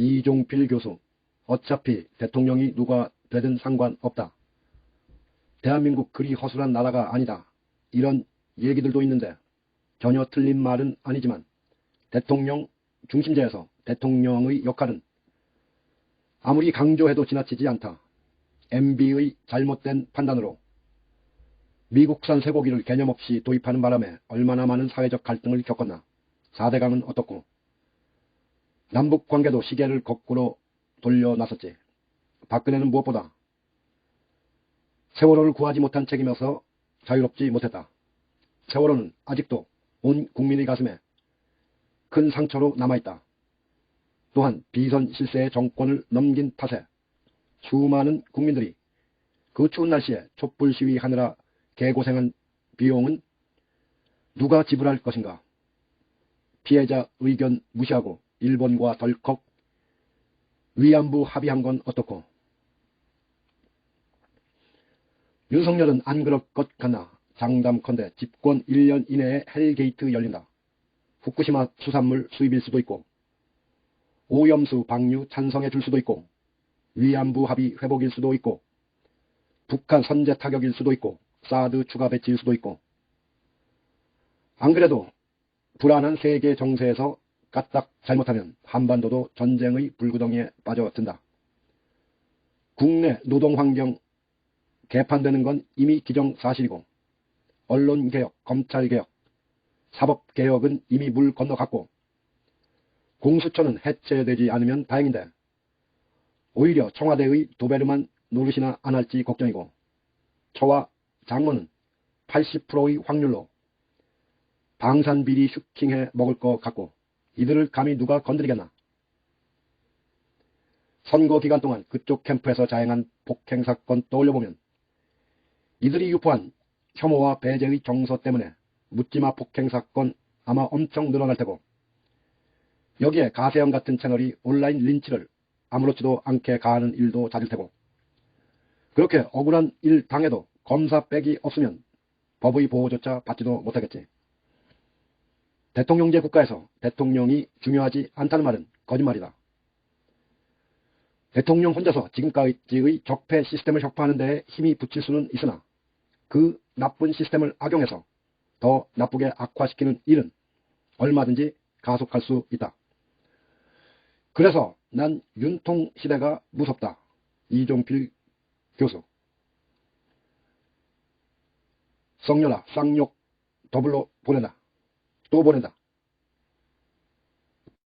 이종필 교수, 어차피 대통령이 누가 되든 상관없다. 대한민국 그리 허술한 나라가 아니다. 이런 얘기들도 있는데 전혀 틀린 말은 아니지만 대통령 중심제에서 대통령의 역할은 아무리 강조해도 지나치지 않다. MB의 잘못된 판단으로 미국산 쇠고기를 개념 없이 도입하는 바람에 얼마나 많은 사회적 갈등을 겪었나. 4대강은 어떻고 남북 관계도 시계를 거꾸로 돌려 나섰지. 박근혜는 무엇보다 세월호를 구하지 못한 책임에서 자유롭지 못했다. 세월호는 아직도 온 국민의 가슴에 큰 상처로 남아있다. 또한 비선 실세의 정권을 넘긴 탓에 수많은 국민들이 그 추운 날씨에 촛불 시위하느라 개고생한 비용은 누가 지불할 것인가? 피해자 의견 무시하고 일본과 덜컥 위안부 합의한 건 어떻고? 윤석열은 안 그럴 것 같나? 장담컨대 집권 1년 이내에 헬게이트 열린다. 후쿠시마 수산물 수입일 수도 있고 오염수 방류 찬성해 줄 수도 있고 위안부 합의 회복일 수도 있고 북한 선제 타격일 수도 있고 사드 추가 배치일 수도 있고 안 그래도 불안한 세계 정세에서 까딱 잘못하면 한반도도 전쟁의 불구덩이에 빠져든다. 국내 노동환경 개판되는 건 이미 기정사실이고 언론개혁, 검찰개혁, 사법개혁은 이미 물 건너갔고 공수처는 해체되지 않으면 다행인데 오히려 청와대의 도베르만 노릇이나 안 할지 걱정이고 처와 장모는 80%의 확률로 방산비리 슈킹해 먹을 것 같고 이들을 감히 누가 건드리겠나. 선거 기간 동안 그쪽 캠프에서 자행한 폭행 사건 떠올려보면 이들이 유포한 혐오와 배제의 정서 때문에 묻지마 폭행 사건 아마 엄청 늘어날 테고 여기에 가세형 같은 채널이 온라인 린치를 아무렇지도 않게 가하는 일도 잦을 테고 그렇게 억울한 일 당해도 검사 백이 없으면 법의 보호조차 받지도 못하겠지. 대통령제 국가에서 대통령이 중요하지 않다는 말은 거짓말이다. 대통령 혼자서 지금까지의 적폐 시스템을 혁파하는 데에 힘이 붙일 수는 있으나 그 나쁜 시스템을 악용해서 더 나쁘게 악화시키는 일은 얼마든지 가속할 수 있다. 그래서 난 윤통 시대가 무섭다. 이종필 교수. 성녀라 쌍욕 더블로 보낸다. 또 보낸다.